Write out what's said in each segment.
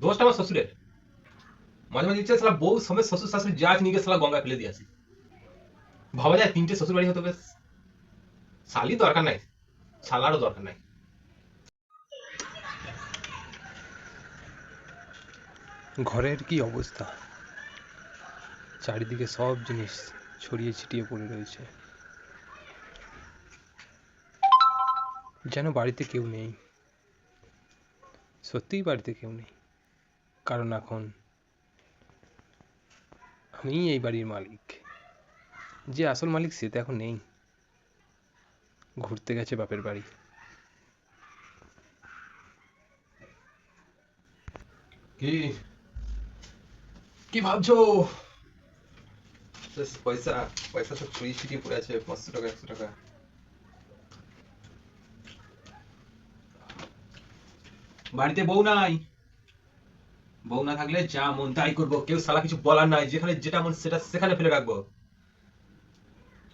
দোষটা আমার শ্বশুরের। মাঝে মাঝে ইচ্ছা সালা বউ সমেত শ্বশুর শাশুড়ি যা নিয়ে গিয়ে সালা গঙ্গা ফেলে দিয়ে আসি। ভাবা যায় তিনটে শ্বশুর বাড়ি হতো বেশ। শালি দরকার নাই, শালারও দরকার নাই। ঘরের কি অবস্থা? চারিদিকে সব জিনিস ছড়িয়ে ছিটিয়ে পড়ে রয়েছে। যেন বাড়িতে কেউ নেই। সত্যিই বাড়িতে কেউ নেই। কারণ এখন আমিই এই বাড়ির মালিক। যে আসল মালিক সে তো এখন নেই। ঘুরতে গেছে বাপের বাড়ি। কি? কি ভাবছ? পয়সা পয়সা সব ছড়িয়ে ছিটিয়ে পড়ে আছে, পাঁচশো টাকা, একশো টাকা। বাড়িতে বউ নাই? বউ না থাকলে যা মন তাই করব। কেউ সালা কিছু বলার নাই। যেখানে যেটা মন সেটা সেখানে ফেলে রাখব।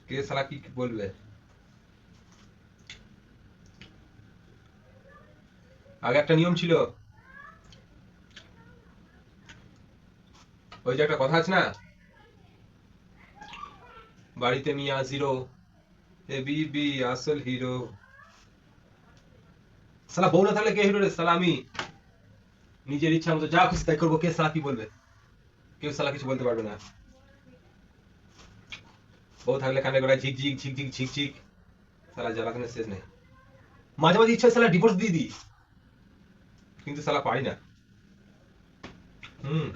কে সালা কি বলবে? আগে একটা নিয়ম ছিল। ওই যে একটা কথা আছে না? বাড়িতে মিয়া জিরো, এ বিবি আসল হিরো। সালা বউ না থাকলে কে হিরো রে? সালা আমি। নিজের ইচ্ছা মতো যা খুশি তাই করব কে সালা কি বলবে। কেউ সালা কিছু বলতে পারবে না। বউ থাকলে কানে গোড়ায় ঝিক ঝিক ঝিক ঝিক ঝিক ঝিক। সালা শেষ নেই। মাঝে মাঝে ইচ্ছা সালা ডিভোর্স দিয়ে দিই। কিন্তু সালা পারি না। হুম।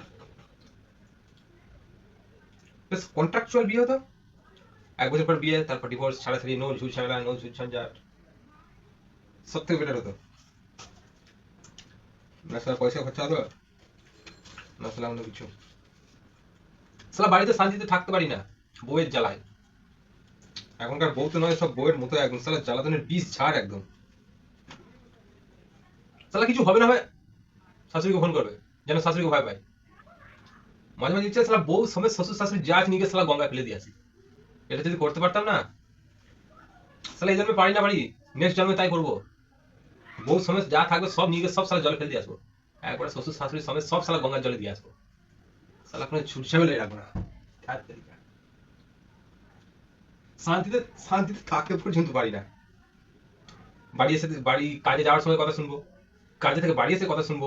বেশ কন্ট্রাকচুয়াল বিয়ে হতো। এক বছর পর বিয়ে, তারপর ডিভোর্স ছাড়াছাড়ি নো ঝুল, ঝামেলা নো ঝুল, ঝঞ্ঝাট। সব থেকে বেটার হতো। সালা পয়সা খরচা না অন্য কিছু। সালা বাড়িতে শান্তিতে থাকতে পারি না বউয়ের জ্বালায়। এখনকার বউ তো নয় সব বউয়ের মতো একদম। সালা জ্বালাতনের বিষ ছাড় একদম। সালা কিছু হবে না হবে শাশুড়িকে ফোন করবে যেন শাশুড়িকে ভয় পায়। মাঝে মাঝে ইচ্ছা সালা বউ সমেত শ্বশুর শাশুড়ি যা নিয়ে গিয়ে সালা গঙ্গা ফেলে দিয়ে আসি। এটা যদি করতে পারতাম না সালা এই জন্মে পারি না পারি নেক্সট জন্মে তাই করব। বউ সমেত যা থাকবে সব নিয়ে সব সালা জলে ফেলে দিয়ে আসব। একবারে শ্বশুর শাশুড়ি সমেত সব সালা গঙ্গার জলে দিয়ে আসব। সালা কোনো ছুটছে ফেলে রাখব না। শান্তিতে শান্তিতে থাকতে পর্যন্ত পারি না। বাড়ি এসে, বাড়ি কাজে যাওয়ার সময় কথা শুনব। কাজে থেকে বাড়ি এসে কথা শুনব।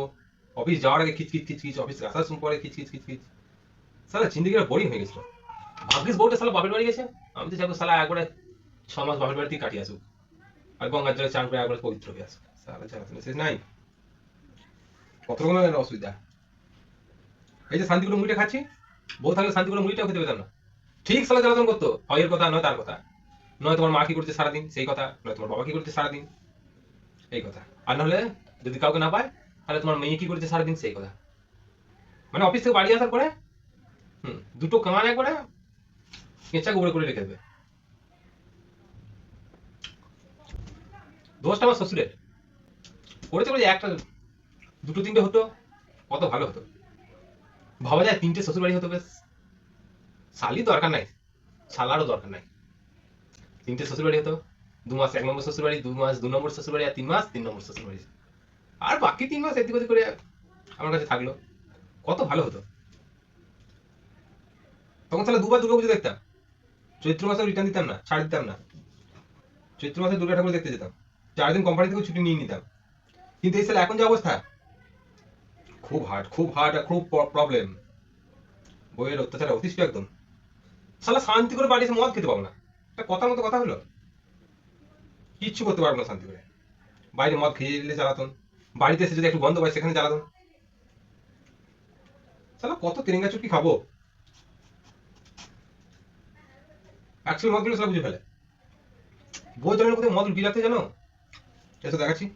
অফিস যাওয়ার আগে খিচখিচ খিচখিচ, অফিস আসার সময় পরে খিচখিচ খিচখিচ। সালা জিন্দগিটা বোরিং হয়ে গেছিল। ভাগ্যিস বউটা সালা বাপের বাড়ি গেছে। আমি তো যাব সালা একবারে ছ মাস বাপের বাড়িতে কাটিয়ে আসুক। আর গঙ্গার জলে চান করে একবারে পবিত্র হয়ে আসুক। সালা জ্বালাতনে শেষ নাই কত রকমের অসুবিধা এই যে শান্তি করে মুড়িটা খাচ্ছি বউ থাকলে শান্তি করে মুড়িটাও খেতে পেতাম না ঠিক সালা জ্বালাতন করতো। হয় এর কথা, নয় তার কথা। নয় তোমার মা কি করছে সারাদিন, সেই কথা। নয় তোমার বাবা কি করছে সারাদিন, এই কথা। আর নাহলে, যদি কাউকে না পায়, তাহলে তোমার মেয়ে কি করেছে সারাদিন, সেই কথা। মানে অফিস থেকে বাড়ি আসার পরে, হুম, দুটো কামান একবারে কেঁচা গুঁড়ো করে রেখে দেবে। দোষটা আমার শ্বশুরের। করেছে বলে একটা, দুটো, তিনটে হতো, কত ভালো হতো। ভাবা যায় তিনটে শ্বশুর বাড়ি হতো বেশ। শালি দরকার নাই, শালারও দরকার নাই। তিনটে শ্বশুর বাড়ি হতো, দু মাস এক নম্বর শ্বশুর বাড়ি দু মাস দু নম্বর শ্বশুর বাড়ি আর তিন মাস তিন নম্বর শ্বশুর বাড়ি আর বাকি তিন মাস এদিক ওদিক করে আমার কাছে থাকল। কত ভালো হতো। তখন তাহলে দুবার দুর্গা পুজো দেখতাম। চৈত্র মাসে রিটার্ন দিতাম না, ছাড় দিতাম না। চৈত্র মাসে দুর্গা ঠাকুর দেখতে যেতাম। চার দিন কোম্পানি থেকে ছুটি নিয়ে নিতাম। কিন্তু এই এখন যে অবস্থা? খুব হার্ড খুব হার্ড খুব প্রবলেম বইয়ের অত্যাচারে অতিষ্ঠ একদম। সালা শান্তি করে বাড়ি এসে মদ খেতে পাবো না। একটা কথা মতো কথা হলো? কিচ্ছু করতে পারব না শান্তি করে। বাইরে মদ খেয়ে দিলে জ্বালাতন। বাড়িতে এসে যদি একটু গন্ধ পাই সেখানে জ্বালাতন। সালা কত তেরেঙ্গা চুটকি খাব? অ্যাকচুয়ালি মদগুলো সালা বুঝে ফেলে। বই জলের মধ্যে মদ বিলাতে জানো? এসে দেখাচ্ছি।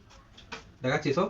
দেখাচ্ছি এসো